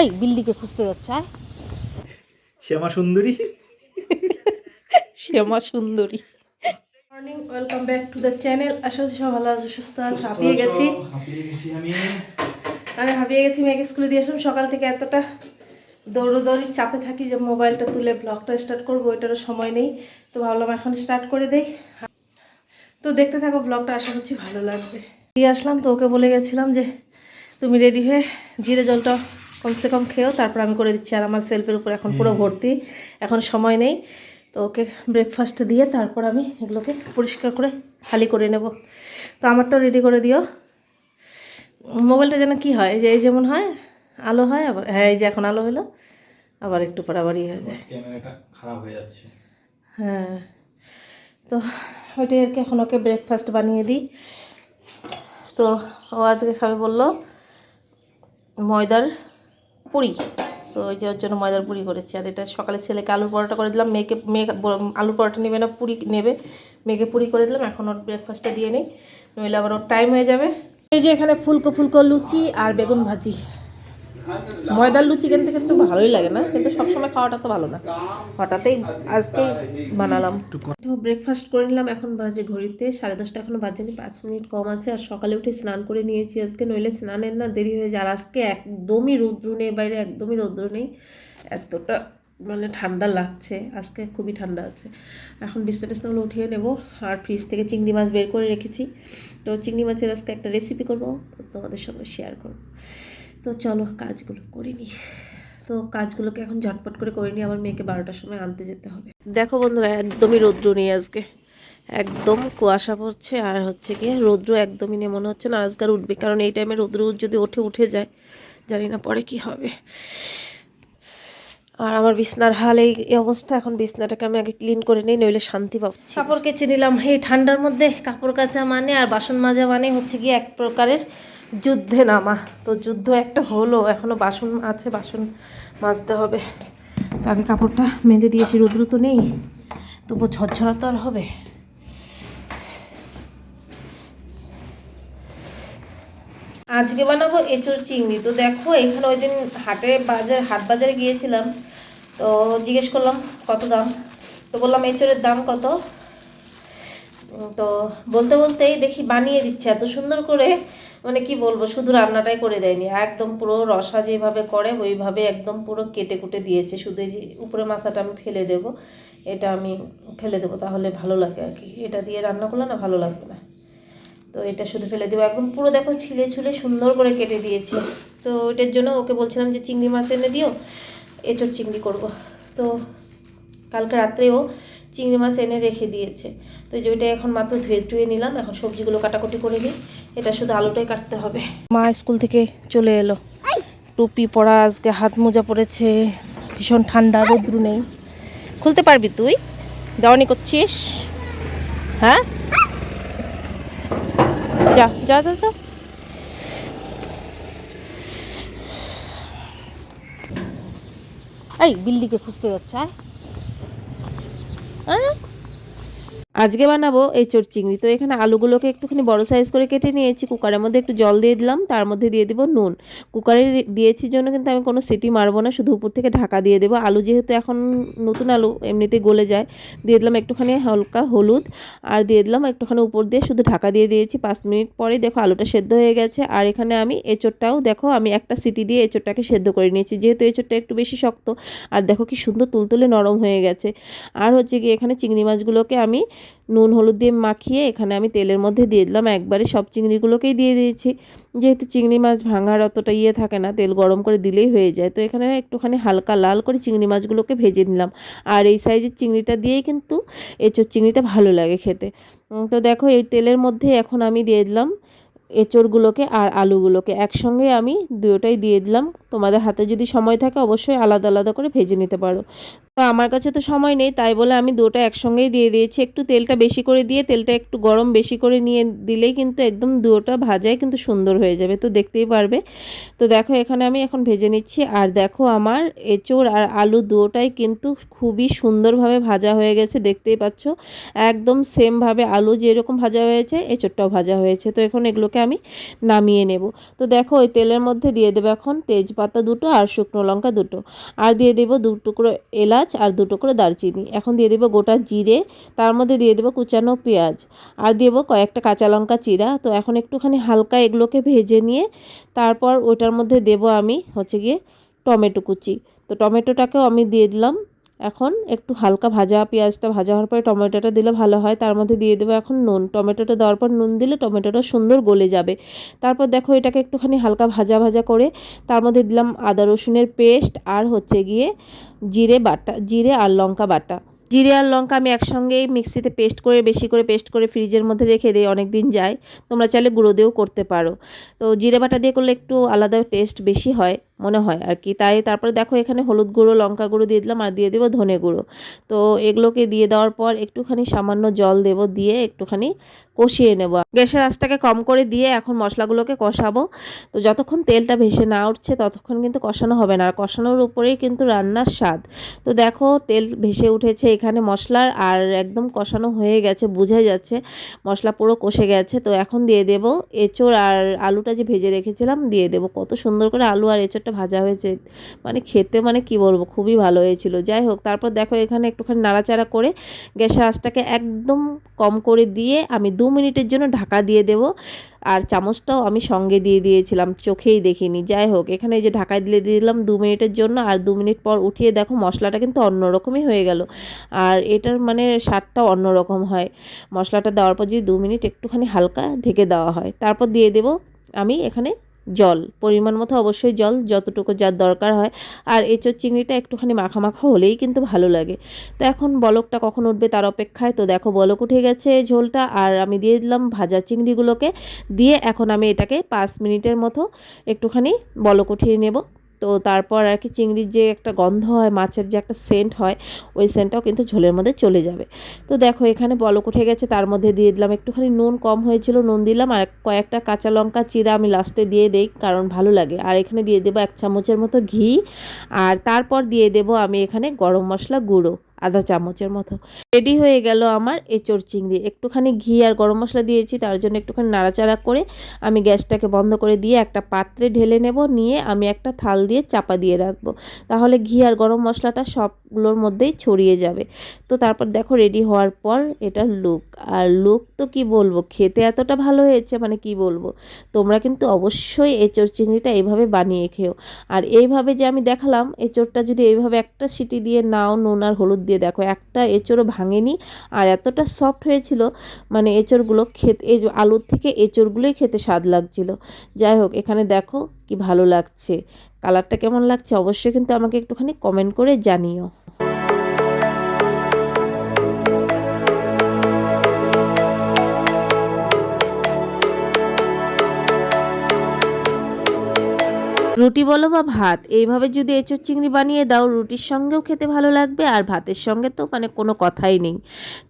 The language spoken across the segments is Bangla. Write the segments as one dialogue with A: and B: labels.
A: এই বিল্লিকে খুঁজতে যাচ্ছে আয়।
B: Shyama Sundari.
A: Shyama Sundari. Morning welcome back to the channel আশা করছি সব ভালো আছো সুস্থ আছো হাঁপিয়ে গেছি।
B: আমি।
A: হাঁপিয়ে গেছি মেয়েকে স্কুলে দিয়ে আসলাম। সকাল থেকে এতটা দৌড়োদৌড়ির চাপে থাকি যে মোবাইলটা তুলে ব্লগটা স্টার্ট করব ওইটারও সময় নেই। তো ভাবলাম এখন স্টার্ট করে দেই। তো দেখতে থাকো ব্লগটা আশা করছি ভালো লাগবে। দিয়ে আসলাম তো ওকে বলে গেছিলাম যে তুমি রেডি হয়ে জিরে জলটা কমসে কম খেয়েও তারপর আমি করে দিচ্ছি আর আমার সেলফের উপর এখন পুরো ভর্তি। এখন সময় নেই। তো ওকে ব্রেকফাস্ট দিয়ে তারপর আমি এগুলোকে পরিষ্কার করে খালি করে নেব। তো আমারটাও রেডি করে দিও। মোবাইলটা যেন কি হয় এই যে এই যেমন হয় আলো হয় আবার হ্যাঁ এই যে এখন আলো হলো আবার একটু পর আবার ইয়ে হয়ে যায়।
B: ক্যামেরাটা খারাপ হয়ে যাচ্ছে।
A: হ্যাঁ তো ওইটাই আর কি এখন ওকে ব্রেকফাস্ট বানিয়ে দিই। তো ও আজকে খাবে বলল ময়দার পুরি। তো ওই যে ওর জন্য ময়দার পুরি করেছি। আর এটা সকালে ছেলেকে আলুর পরোটা করে দিলাম। মেয়েকে মেয়ে আলুর পরোটা নেবে না, পুরি নেবে। মেয়েকে পুরি করে দিলাম। এখন ওর ব্রেকফাস্টটা দিয়ে নিই। নইলে আবার ওর টাইম হয়ে যাবে। এই যে এখানে ফুলকো ফুলকো লুচি আর বেগুন ভাজি। ময়দার লুচি কিনতে কিন্তু ভালোই লাগে না, কিন্তু সবসময় খাওয়াটা তো ভালো না। হঠাৎই আজকেই বানালাম। তো ব্রেকফাস্ট করে নিলাম, এখন বাজে ঘড়িতে, সাড়ে দশটা এখনও বাজেনি, পাঁচ মিনিট কম আছে, আর সকালে উঠে স্নান করে নিয়েছি আজকে, নইলে স্নানের না দেরি হয়ে যায়। আর আজকে একদমই রৌদ্র নেই, বাইরে একদমই রৌদ্র নেই, এতটা মানে ঠান্ডা লাগছে, আজকে খুবই ঠান্ডা আছে। এখন বিছনা টিছনাগুলো উঠিয়ে নেব, আর ফ্রিজ থেকে চিংড়ি মাছ বের করে রেখেছি। তো চিংড়ি মাছের আজকে একটা রেসিপি করব তোমাদের সঙ্গে শেয়ার করব। তো চলো কাজগুলো করে নিই। তো কাজগুলোকে এখন ঝটপট করে করে নিই আমার মেয়েকে বারোটার সময় আনতে যেতে হবে। দেখো বন্ধুরা, একদমই রৌদ্র নেই আজকে। একদম কুয়াশা পড়ছে আর হচ্ছে কি রৌদ্র একদমই নেই, মনে হচ্ছে না আজকাল উঠবে। কারণ এই টাইমে রৌদ্র যদি ওঠে, উঠে যায়, জানি না পরে কি হবে। আর আমার বিছনার হাল, এই অবস্থা। এখন বিছনাটাকে আমি আগে ক্লিন করে নিই, নইলে শান্তি পাচ্ছি। কাপড় কেচে নিলাম। এই ঠান্ডার মধ্যে কাপড় কাচা মানে আর বাসন মাজা মানে হচ্ছে কি এক প্রকারের যুদ্ধে নামা। তো যুদ্ধ একটা হলো, এখনও বাসন আছে, বাসন মাজতে হবে। তো আগে কাপড়টা মেলে দিয়েছি, রুদ্র তো নেই। তবু ঝরঝরা তো আর হবে। আজকে বানাবো এঁচোর চিংড়ি। তো দেখো, এখানে ওই দিন হাটে বাজার, হাট বাজারে গিয়েছিলাম। তো জিজ্ঞেস করলাম, কত দাম? তো বললাম এঁচোরের দাম কত? তো বলতে বলতেই দেখি বানিয়ে দিচ্ছে, এত সুন্দর করে মানে কি বলব, শুধু রান্নাটাই করে দেয়নি, একদম পুরো রসা যেভাবে করে ওইভাবে একদম পুরো কেটে কুটে দিয়েছে, শুধু যে উপরে মাথাটা আমি ফেলে দেবো, এটা আমি ফেলে দেবো তাহলে ভালো লাগে আর কি, এটা দিয়ে রান্না করলে না ভালো লাগবে না। তো এটা শুধু ফেলে দেবো, একদম পুরো দেখো ছিলে ছুলে সুন্দর করে কেটে দিয়েছি, তো এটার জন্য ওকে বলছিলাম যে চিংড়ি মাছ এনে দিও এঁচোর চিংড়ি করব, তো কালকে রাত্রেও চিংড়ি মাছ এনে রেখে দিয়েছে, তো যে ওইটা এখন মাত্র ধুয়ে ধুয়ে নিলাম, এখন সবজিগুলো কাটাকুটি করে নিই এটা শুধু আলুটাই কাটতে হবে। মা স্কুল থেকে চলে এলো। টুপি পরা আজকে হাত মোজা পড়েছে ভীষণ ঠান্ডা, রৌদ্র নেই। খুলতে পারবি তুই? দেওয়ানি করছিস? হ্যাঁ? যা যা যা যা। এই বিল্লিকে খুঁজতে যাচ্ছে আয় আয়। আজকে বানাবো এই চোর চিংড়ি। তো এখানে আলুগুলোকে একটুখানি বড় সাইজ করে কেটে নিয়েছি। কুকারের মধ্যে একটু জল দিয়ে দিলাম, তার মধ্যে দিয়ে দেবো নুন। কুকারে দিয়েছি জন্য কিন্তু আমি কোনো সিটি মারবো না, শুধু উপর থেকে ঢাকা দিয়ে দেবো। আলু যেহেতু এখন নতুন আলু, এমনিতেই গলে যায়। দিয়ে দিলাম একটুখানি হালকা হলুদ, আর দিয়ে দিলাম একটুখানি উপর দিয়ে শুধু ঢাকা দিয়ে দিয়েছি পাঁচ মিনিট পরেই দেখো আলুটা সেদ্ধ হয়ে গেছে। আর এখানে আমি এঁচোড়টাও, দেখো আমি একটা সিটি দিয়ে এঁচোড়টাকে সেদ্ধ করে নিয়েছি। যেহেতু এঁচোড়টা একটু বেশি শক্ত, আর দেখো কি সুন্দর তুলতুলে নরম হয়ে গেছে। আর হচ্ছে কি এখানে চিংড়ি মাছগুলোকে আমি নুন, হলুদ দিয়ে মাখিয়ে এখানে আমি তেলের মধ্যে দিয়ে দিলাম। একবারে সব চিংড়িগুলোকেই দিয়ে দিয়েছি। যেহেতু চিংড়ি মাছ ভাঙার অতটা ইয়ে থাকে না, তেল গরম করে দিলেই হয়ে যায়। তো এখানে একটুখানি হালকা লাল করে চিংড়ি মাছগুলোকে ভেজে নিলাম। আর এই সাইজের চিংড়িটা দিয়েই কিন্তু এঁচোর চিংড়িটা ভালো লাগে খেতে। তো দেখো এই তেলের মধ্যে এখন আমি দিয়ে দিলাম এঁচোড়গুলোকে আর আলুগুলোকে একসঙ্গে আমি দুটোটাই দিয়ে দিলাম। তোমাদের হাতে যদি সময় থাকে অবশ্যই আলাদা আলাদা করে ভেজে নিতে পারো। তো আমার কাছে তো সময় নেই, তাই বলে আমি দুটো একসঙ্গেই দিয়ে দিয়েছি। একটু তেলটা বেশি করে দিয়ে তেলটা একটু গরম বেশি করে নিয়ে দিলেই কিন্তু একদম দুটোটা ভাজাই কিন্তু সুন্দর হয়ে যাবে, তো দেখতেই পারবে। তো দেখো এখানে আমি এখন ভেজে নিচ্ছি। আর দেখো আমার এঁচোড় আর আলু দুটোটাই কিন্তু খুবই সুন্দরভাবে ভাজা হয়ে গেছে, দেখতেই পাচ্ছ। একদম সেমভাবে আলু যেরকম ভাজা হয়েছে, এঁচোড়টাও ভাজা হয়েছে। তো এখন এগুলোকে আমি নামিয়ে নেব। তো দেখো, ওই তেলের মধ্যে দিয়ে দেবো এখন তেজপাতা দুটো আর শুকনো লঙ্কা দুটো। আর দিয়ে দেবো দু টুকরো এলাচ আর দু টুকরো দারচিনি। এখন দিয়ে দেবো গোটা জিরে, তার মধ্যে দিয়ে দেবো কুচানো পেঁয়াজ। আর দিয়ে দেবো কয়েকটা কাঁচা লঙ্কা চিরা। তো এখন একটুখানি হালকা এগুলোকে ভেজে নিয়ে, তারপর ওটার মধ্যে দেবো আমি হচ্ছে গিয়ে টমেটো কুচি। তো টমেটোটাকেও আমি দিয়ে দিলাম। এখন একটু হালকা ভাজা পেঁয়াজটা ভাজা হওয়ার পরে টমেটোটা দিলে ভালো হয়। তার মধ্যে দিয়ে দেবো এখন নুন। টমেটোটা দেওয়ার পর নুন দিলে টমেটোটা সুন্দর গলে যাবে। তারপর দেখো এটাকে একটুখানি হালকা ভাজা ভাজা করে তার মধ্যে দিলাম আদা রসুনের পেস্ট আর হচ্ছে গিয়ে জিরে বাটা, জিরে আর লঙ্কা বাটা। জিরে আর লঙ্কা আমি একসঙ্গেই মিক্সিতে পেস্ট করে, বেশি করে পেস্ট করে ফ্রিজের মধ্যে রেখে দিই অনেক দিন যায়। তোমরা চাইলে গুঁড়ো দিয়েও করতে পারো। তো জিরে বাটা দিয়ে করলে একটু আলাদা টেস্ট বেশি হয়। মনে হয় আর কি। তাই তারপরে দেখো এখানে হলুদ গুঁড়ো, লঙ্কা গুঁড়ো দিয়ে দিলাম আর দিয়ে দেবো ধনে গুঁড়ো। তো এগুলোকে দিয়ে দেওয়ার পর একটুখানি সামান্য জল দেব দিয়ে একটুখানি কষিয়ে নেব। গ্যাসের আঁচটাকে কম করে দিয়ে এখন মশলাগুলোকে কষাবো। তো যতক্ষণ তেলটা ভেসে না উঠছে ততক্ষণ কিন্তু কষানো হবে না। আর কষানোর উপরেই কিন্তু রান্নার স্বাদ। তো দেখো তেল ভেসে উঠেছে এখানে মশলার আর একদম কষানো হয়ে গেছে বোঝা যাচ্ছে। মশলা পুরো কষে গেছে। তো এখন দিয়ে দেব এঁচোড় আর আলুটা যে ভেজে রেখেছিলাম দিয়ে দেব। কত সুন্দর করে আলু আর এঁচোড়টা ভাজা হয়েছে। মানে খেতে মানে কি বলব, খুবই ভালো হয়েছিল। যাই হোক, তারপর দেখো এখানে একটুখানি নাড়াচাড়া করে গ্যাসের আঁচটাকে একদম কম করে দিয়ে আমি দু মিনিটের জন্য ঢাকা দিয়ে দেব। আর চামচটাও আমি সঙ্গে দিয়ে দিয়েছিলাম, চোখেই দেখিনি। যাই হোক, এখানে যে ঢাকায় দিয়ে দিলাম দু মিনিটের জন্য, আর দু মিনিট পর উঠিয়ে দেখো মশলাটা কিন্তু অন্যরকমই হয়ে গেল। আর এটার মানে স্বাদটা অন্যরকম হয়। মশলাটা দেওয়ার পর যদি দু মিনিট একটুখানি হালকা ঢেকে দেওয়া হয়, তারপর দিয়ে দেব আমি এখানে জল, পরিমাণ মতো অবশ্যই জল, যতটুকু যার দরকার হয়। আর এঁচোর চিংড়িটা একটুখানি মাখা মাখা হলেই কিন্তু ভালো লাগে। তো এখন বলকটা কখন উঠবে তার অপেক্ষায়। তো দেখো বলক উঠে গেছে ঝোলটা, আর আমি দিয়ে দিলাম ভাজা চিংড়িগুলোকে। দিয়ে এখন আমি এটাকে পাঁচ মিনিটের মতো একটুখানি বলক উঠিয়ে নেব। তো তারপর আর কি চিংড়ির যে একটা গন্ধ হয়, মাছের যে একটা সেন্ট হয়, ওই সেন্টটাও কিন্তু ঝোলের মধ্যে চলে যাবে। তো দেখো এখানে বলক উঠে গেছে, তার মধ্যে দিয়ে দিলাম একটুখানি নুন, কম হয়েছিল নুন দিলাম আর কয়েকটা কাঁচা লঙ্কা, চিরা আমি লাস্টে দিয়ে দেই কারণ ভালো লাগে। আর এখানে দিয়ে দেবো এক চামচের মতো ঘি, আর তারপর দিয়ে দেবো আমি এখানে গরম মশলা গুঁড়ো। আধা চামচের মতো। রেডি হয়ে গেল আমার এঁচোর চিংড়ি। একটুখানি ঘি আর গরম মশলা দিয়েছি, তার জন্য একটুখানি নাড়াচাড়া করে আমি গ্যাসটাকে বন্ধ করে দিয়ে একটা পাত্রে ঢেলে নেব, নিয়ে আমি একটা থাল দিয়ে চাপা দিয়ে রাখব। তাহলে ঘি আর গরম মশলাটা সবগুলোর মধ্যেই ছড়িয়ে যাবে। তো তারপর দেখো রেডি হওয়ার পর এটার লুক আর লুক তো কি বলব? খেতে এতটা ভালো হয়েছে মানে কি বলব? তোমরা কিন্তু অবশ্যই এঁচোড় চিংড়িটা এইভাবে বানিয়ে খেও। আর এইভাবে যে আমি দেখালাম, এঁচোড়টা যদি এইভাবে একটা সিটি দিয়ে নাও, নুন আর হলুদ দিয়ে দেখো, একটা এঁচোড়ও ভাঙেনি। আর এতটা সফট হয়েছিল মানে এঁচোরগুলো খেতে আলুর থেকে এঁচোরগুলোই খেতে স্বাদ লাগছিল। যাই হোক, এখানে দেখো কি ভালো লাগছে। কালারটা কেমন লাগছে অবশ্যই কিন্তু আমাকে একটুখানি কমেন্ট করে জানিও। রুটি বলো বা ভাত, এইভাবে যদি এঁচোড় চিংড়ি বানিয়ে দাও, রুটির সঙ্গেও খেতে ভালো লাগবে আর ভাতের সঙ্গে তো মানে কোনো কথাই নেই।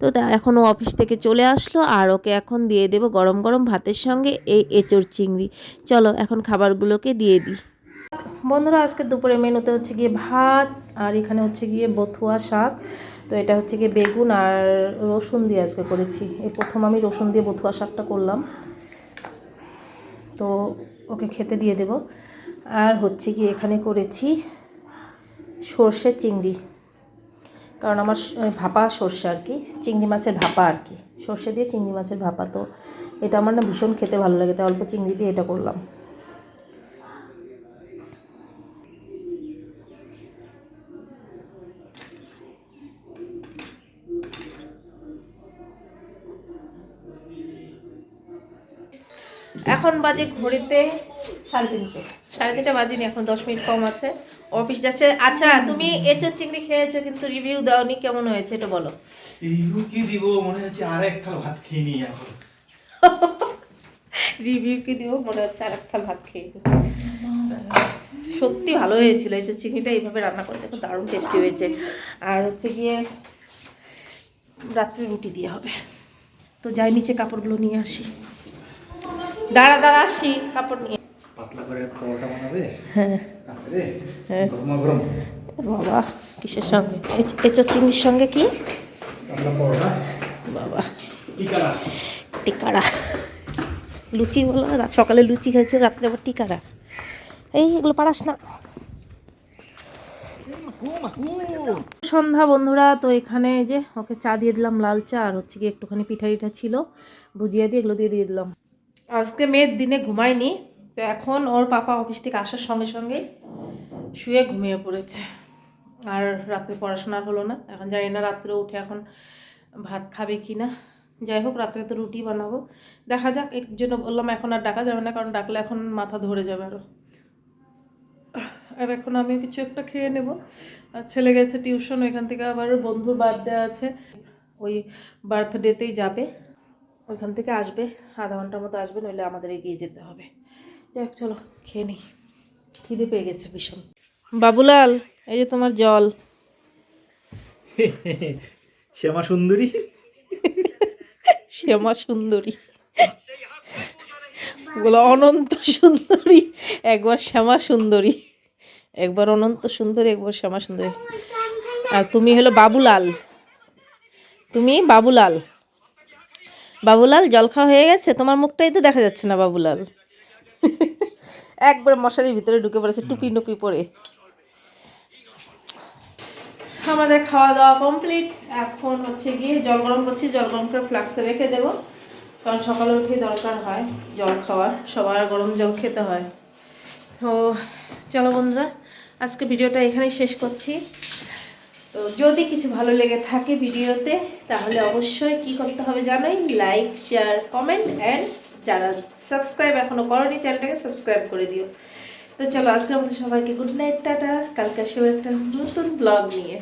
A: তো তা এখন ও অফিস থেকে চলে আসলো আর ওকে এখন দিয়ে দেবো গরম গরম ভাতের সঙ্গে এই এঁচোড় চিংড়ি। চলো এখন খাবারগুলোকে দিয়ে দিই। বন্ধুরা, আজকে দুপুরে মেনুতে হচ্ছে গিয়ে ভাত, আর এখানে হচ্ছে গিয়ে বথুয়া শাক। তো এটা হচ্ছে গিয়ে বেগুন আর রসুন দিয়ে আজকে করেছি। এই প্রথম আমি রসুন দিয়ে বথুয়া শাকটা করলাম। তো ওকে খেতে দিয়ে দেব। আর হচ্ছে কি এখানে করেছি সর্ষে চিংড়ি। কারণ আমার ভাপা সর্ষে আর কি, চিংড়ি মাছের ভাপা আর কি। সর্ষে দিয়ে চিংড়ি মাছের ভাপা। তো এটা আমার না ভীষণ খেতে ভালো লাগে, তাই অল্প চিংড়ি দিয়ে এটা করলাম। এখন বাজে ঘড়িতে সাড়ে তিনটে। সাড়ে তিনটে বাজিনি এখন দশ মিনিট কম আছে। অফিস যাচ্ছে। আচ্ছা তুমি এঁচোর চিংড়ি খেয়েছো কিন্তু রিভিউ দাওনি কেমন হয়েছে এটা বলো।
B: এইগুলো কি দিব? মনে হচ্ছে আর এক থাল ভাত খেয়ে নিই এখন।
A: রিভিউ কি দিব? মনে হচ্ছে আর একটা ভাত খেয়ে। সত্যি ভালো হয়েছিল এঁচোর চিংড়িটা এইভাবে রান্না করে দেখো দারুণ টেস্টি হয়েছে। আর হচ্ছে গিয়ে রাত্রে রুটি দিয়ে হবে। তো যাই নিচে কাপড়গুলো নিয়ে আসি। দাঁড়া দাঁড়া আসি কাপড় নিয়ে।
B: পাতলা করে পরোটা বানাবে?
A: হ্যাঁ। হ্যাঁ।
B: গরম
A: বাবা কিসের সঙ্গে? এ- এঁচোর চিংড়ির সঙ্গে কি? বাবা।
B: টিকারা।
A: টিকারা। লুচি বলো না সকালে লুচি খাইছে রাত্রে আবার টিকারা। এই এগুলো পারাস না। সন্ধ্যা বন্ধুরা তো এখানে যে ওকে চা দিয়ে দিলাম লাল চা আর হচ্ছে কি একটুখানি পিঠা টিঠা ছিল। বুঝিয়ে দিয়ে এগুলো দিয়ে দিয়ে দিলাম। আজকে মেয়ের দিনে ঘুমায়নি, তো এখন ওর পাপা অফিস থেকে আসার সঙ্গে সঙ্গে শুয়ে ঘুমিয়ে পড়েছে। আর রাত্রে পড়াশোনা হলো না, এখন জানি না রাত্রে উঠে এখন ভাত খাবে কি না। যাই হোক, রাত্রে তো রুটি বানাবো। দেখা যাক, এর জন্য বললাম এখন আর ডাকা যাবে না, কারণ ডাকলে এখন মাথা ধরে যাবে আরও আর এখন আমিও কিছু একটা খেয়ে নেব। আর ছেলে গেছে টিউশন, ওইখান থেকে আবার বন্ধুর বার্থডে আছে। ওই বার্থডেতেই যাবে। ওইখান থেকে আসবে আধা ঘণ্টার মতো আসবে নইলে আমাদের এগিয়ে যেতে হবে। যাক চলো খেয়ে নিই খিদে পেয়ে গেছে ভীষণ। বাবুলাল এই যে তোমার জল।
B: শ্যামা সুন্দরী?
A: শ্যামা সুন্দরী। বলো অনন্ত সুন্দরী একবার শ্যামা সুন্দরী। একবার অনন্ত সুন্দরী একবার শ্যামা সুন্দরী। আর তুমি হলো বাবুলাল। তুমি বাবুলাল। বাবুলাল জল খাওয়া হয়ে গেছে? তোমার মুখটাই তো দেখা যাচ্ছে না বাবুলাল। একবার মশারির ভিতরে ঢুকে পড়েছে টুপি টুপি পরে। আমাদের খাওয়া দাওয়া কমপ্লিট এখন হচ্ছে গিয়ে জল গরম করছি জল গরম করে ফ্লাক্সে রেখে দেবো। কারণ সকালে উঠেই দরকার হয় জল খাওয়ার সবার গরম জল খেতে হয়। তো চলো বন্ধুরা আজকে ভিডিওটা এখানেই শেষ করছি। তো যদি কিছু ভালো লেগে থাকে ভিডিওতে, তাহলে অবশ্যই কি করতে হবে জানাই? লাইক শেয়ার কমেন্ট অ্যান্ড যারা সাবস্ক্রাইব এখনও করনি চ্যানেলটাকে সাবস্ক্রাইব করে দিও। তো চলো, আজকের আমাদের সবাইকে গুড নাইট টাটা। কালকে আসবে একটা নতুন ব্লগ নিয়ে।